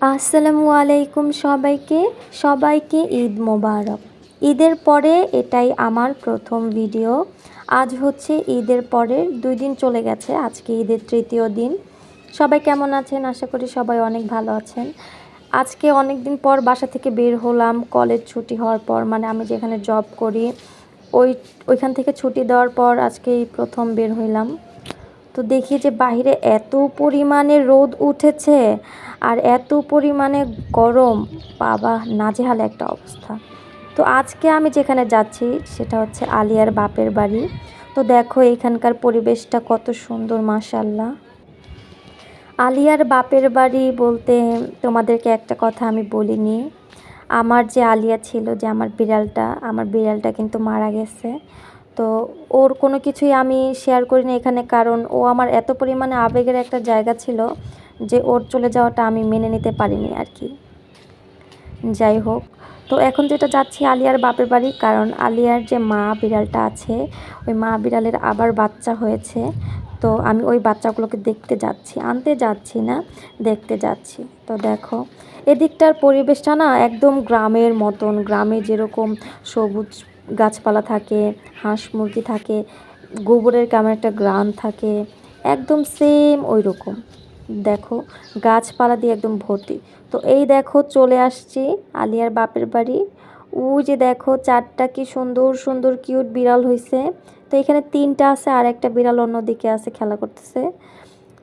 আসসালামু আলাইকুম সবাইকে। সবাইকে ঈদ মোবারক। ঈদের পরে এটাই আমার প্রথম ভিডিও। আজ হচ্ছে ঈদের পরের দুই দিন চলে গেছে, আজকে ঈদের তৃতীয় দিন। সবাই কেমন আছেন? আশা করি সবাই অনেক ভালো আছেন। আজকে অনেক দিন পর বাসা থেকে বের হলাম, কলেজ ছুটি হওয়ার পর মানে আমি যেখানে জব করি, ওই, ওইখান থেকে ছুটি দেওয়ার পর আজকে প্রথম বের হইলাম। তো দেখি যে বাইরে এত পরিমাণে রোদ উঠেছে আর এত পরিমাণে গরম। বাবা, নাজেহাল একটা অবস্থা। তো আজকে আমি যেখানে যাচ্ছি সেটা হচ্ছে আলিয়ার বাপের বাড়ি। তো দেখো এখানকার পরিবেশটা কত সুন্দর মাশাল্লাহ আলিয়ার বাপের বাড়ি বলতে তোমাদেরকে একটা কথা আমি বলিনি। আমার যে আলিয়া ছিল যে আমার বিড়ালটা আমার বিড়ালটা কিন্তু মারা গেছে। তো ওর কোনো কিছুই আমি শেয়ার করিনি এখানে, কারণ ও আমার এত পরিমাণে আবেগের একটা জায়গা ছিল যে ওর চলে যাওয়াটা আমি মেনে নিতে পারিনি আর কি। যাই হোক, তো এখন যেটা যাচ্ছি আলিয়ার বাপের বাড়ি, কারণ আলিয়ার যে মা বিড়ালটা আছে, ওই মা বিড়ালের আবার বাচ্চা হয়েছে, তো আমি ওই বাচ্চাগুলোকে দেখতে যাচ্ছি, আনতে যাচ্ছি না, দেখতে যাচ্ছি। তো দেখো, এদিকটার পরিবেশটা না একদম গ্রামের মতন, গ্রামে যেরকম সবুজ গাছপালা থাকে, হাঁস মুরগি থাকে, গোবরের কেমন একটা গ্রাম থাকে, একদম সেম ওই রকম দেখো, গাছপালা দিয়ে একদম ভর্তি। তো এই দেখো, চলে আসছি আলিয়ার বাপের বাড়ি। ওই যে দেখো, চারটা কি সুন্দর সুন্দর কিউট বিড়াল হয়েছে তো এখানে তিনটা আছে, আর একটা বিড়াল অন্যদিকে আছে, খেলা করতেছে।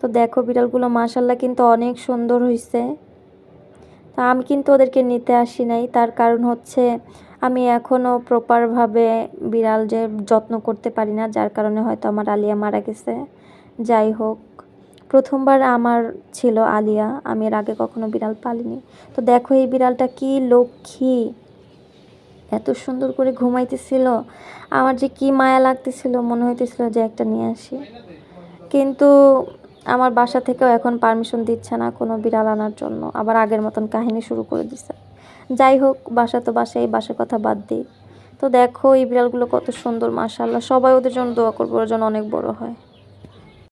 তো দেখো, বিড়ালগুলো মাসাল্লাহ কিন্তু অনেক সুন্দর হয়েছে তা আমি কিন্তু ওদেরকে নিতে আসি নাই, তার কারণ হচ্ছে আমি এখনও প্রপারভাবে বিড়াল যে যত্ন করতে পারি না, যার কারণে হয়তো আমার আলিয়া মারা গেছে। যাই হোক, প্রথমবার আমার ছিল আলিয়া, আমি এর আগে কখনো বিড়াল পালিনি। তো দেখো এই বিড়ালটা কি লক্ষ্মী! এত সুন্দর করে ঘুমাইতেছিল, আমার যে কি মায়া লাগতেছিল, মনে হইতেছিল যে একটা নিয়ে আসি। কিন্তু আমার বাসা থেকেও এখন পারমিশন দিচ্ছে না কোনো বিড়াল আনার জন্য, আবার আগের মতন কাহিনী শুরু করে দিচ্ছে যাই হোক, বাসা তো বাসা এই বাসার কথা বাদ দিই। তো দেখো, এই বিড়ালগুলো কত সুন্দর মাশাল্লাহ সবাই ওদের জন্য দোয়া করব, ওর জন্য অনেক বড় হয়।